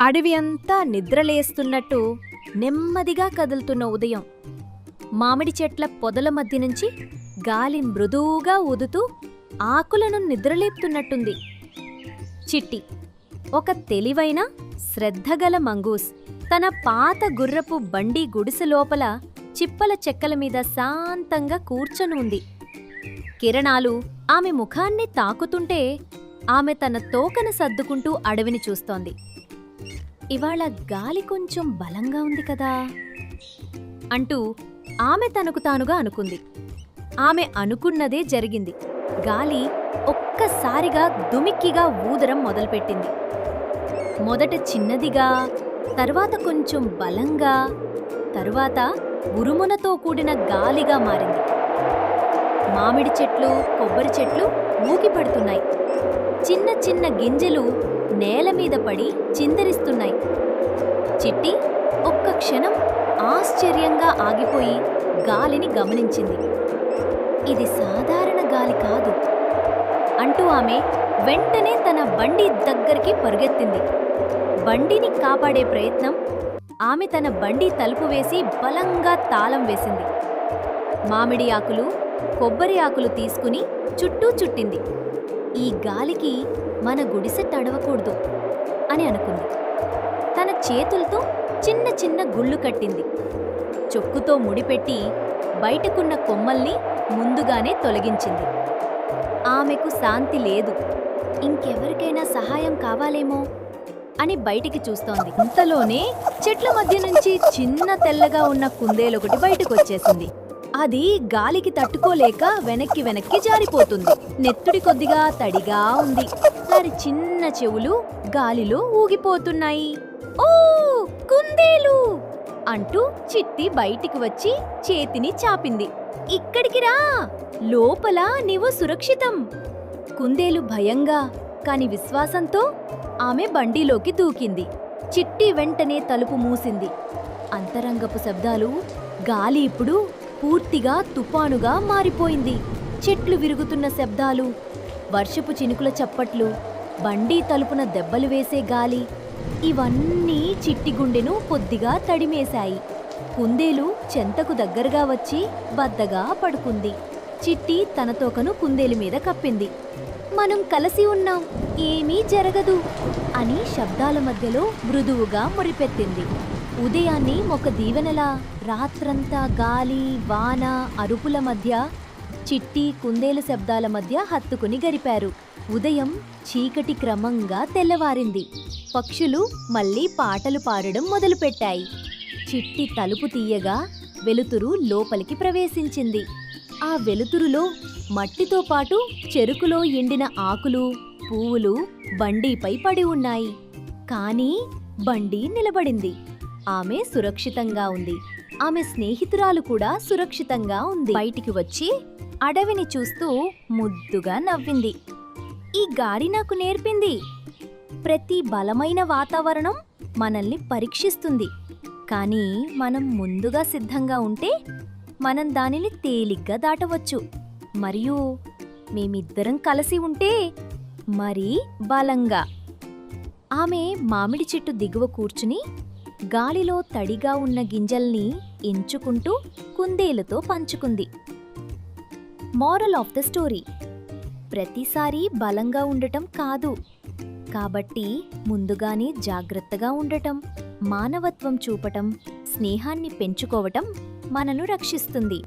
అడవి అంతా నిద్రలేస్తున్నట్టు నెమ్మదిగా కదులుతున్న ఉదయం. మామిడి చెట్ల పొదల మధ్య నుంచి గాలి మృదువుగా ఊదుతూ ఆకులను నిద్రలేపుతున్నట్టుంది. చిట్టి ఒక తెలివైన శ్రద్ధగల మంగూస్ తన పాత గుర్రపు బండి గుడిసె లోపల చిప్పల చెక్కల మీద శాంతంగా కూర్చొని ఉంది కిరణాలు ఆమె ముఖాన్ని తాకుతుంటే ఆమె తన తోకను సర్దుకుంటూ అడవిని చూస్తోంది. ఇవాళ గాలి కొంచెం బలంగా ఉంది కదా. అంటూ ఆమె తనకు తానుగా అనుకుంది. ఆమె అనుకున్నదే జరిగింది. గాలి ఒక్కసారిగా దుమిక్కిగా ఊదరం మొదలుపెట్టింది. మొదట చిన్నదిగా తర్వాత కొంచెం బలంగా తరువాత ఉరుమునతో కూడిన గాలిగా మారింది. మామిడి చెట్లు కొబ్బరి చెట్లు ఊగిపడుతున్నాయి చిన్న చిన్న గింజలు నేల మీద పడి చిందరిస్తున్నాయి. చిట్టి ఒక్క క్షణం ఆశ్చర్యంగా ఆగిపోయి గాలిని గమనించింది. ఇది సాధారణ గాలి కాదు అంటూ ఆమె వెంటనే తన బండి దగ్గరికి పరుగెత్తింది. బండిని కాపాడే ప్రయత్నం ఆమె తన బండి తలుపు వేసి బలంగా తాళం వేసింది. మామిడి ఆకులు కొబ్బరి ఆకులు తీసుకుని చుట్టూ చుట్టింది. ఈ గాలికి మన గుడిసె తడవకూడదు అని అనుకుంది. తన చేతులతో చిన్న చిన్న గుళ్ళు కట్టింది. చొక్కుతో ముడిపెట్టి బయటకున్న కొమ్మల్ని ముందుగానే తొలగించింది. ఆమెకు శాంతి లేదు. ఇంకెవరికైనా సహాయం కావాలేమో అని బయటికి చూస్తోంది. ఇంతలోనే చెట్ల మధ్య నుంచి చిన్న తెల్లగా ఉన్న కుందేలొకటి బయటకొచ్చేసింది. అది గాలికి తట్టుకోలేక వెనక్కి వెనక్కి జారిపోతుంది. నెత్తుడి కొద్దిగా తడిగా ఉంది. దాని చిన్న చెవులు గాలిలో ఊగిపోతున్నాయి. ఓ కుందేలు! అంటూ చిట్టి బయటికి వచ్చి చేతిని చాపింది. ఇక్కడికి రా! లోపల నీవు సురక్షితం! కుందేలు భయంగా కాని విశ్వాసంతో ఆమె బండిలోకి దూకింది. చిట్టి వెంటనే తలుపు మూసింది. అంతరంగపు శబ్దాలు గాలి ఇప్పుడు పూర్తిగా తుఫానుగా మారిపోయింది. చెట్లు విరుగుతున్న శబ్దాలు వర్షపు చినుకుల చప్పట్లు బండి తలుపున దెబ్బలు వేసే గాలి ఇవన్నీ చిట్టి గుండెను కొద్దిగా తడిమేశాయి. కుందేలు చెంతకు దగ్గరగా వచ్చి బద్దగా పడుకుంది. చిట్టి తన తోకను కుందేలు మీద కప్పింది. మనం కలిసి ఉన్నాం ఏమీ జరగదు అని శబ్దాల మధ్యలో మృదువుగా మురిపెత్తింది. ఉదయాన్ని ఒక దీవెనలా రాత్రంతా గాలి వాన అరుపుల మధ్య చిట్టి కుందేలు శబ్దాల మధ్య హత్తుకుని గరిపారు. ఉదయం చీకటి క్రమంగా తెల్లవారింది. పక్షులు మళ్ళీ పాటలు పాడడం మొదలుపెట్టాయి. చిట్టి తలుపు తీయగా వెలుతురు లోపలికి ప్రవేశించింది. ఆ వెలుతురులో మట్టితో పాటు చెరుకులో ఎండిన ఆకులు పువ్వులు బండిపై పడి ఉన్నాయి. కానీ బండి నిలబడింది. ఆమె సురక్షితంగా ఉంది. ఆమె స్నేహితురాలు కూడా సురక్షితంగా ఉంది. బయటికి వచ్చి అడవిని చూస్తూ ముద్దుగా నవ్వింది. ఈ గాడి నాకు నేర్పింది. ప్రతి బలమైన వాతావరణం మనల్ని పరీక్షిస్తుంది. కానీ మనం ముందుగా సిద్ధంగా ఉంటే మనం దానిని తేలిగ్గా దాటవచ్చు. మరియు మేమిద్దరం కలిసి ఉంటే మరీ బలంగా. ఆమె మామిడి చెట్టు దిగువ కూర్చుని గాలిలో తడిగా ఉన్న గింజల్ని ఎంచుకుంటూ కుందేలుతో పంచుకుంది. Moral of the story. ప్రతిసారి బలంగా ఉండటం కాదు. కాబట్టి ముందుగానే జాగ్రత్తగా ఉండటం మానవత్వం చూపటం స్నేహాన్ని పెంచుకోవటం మనను రక్షిస్తుంది.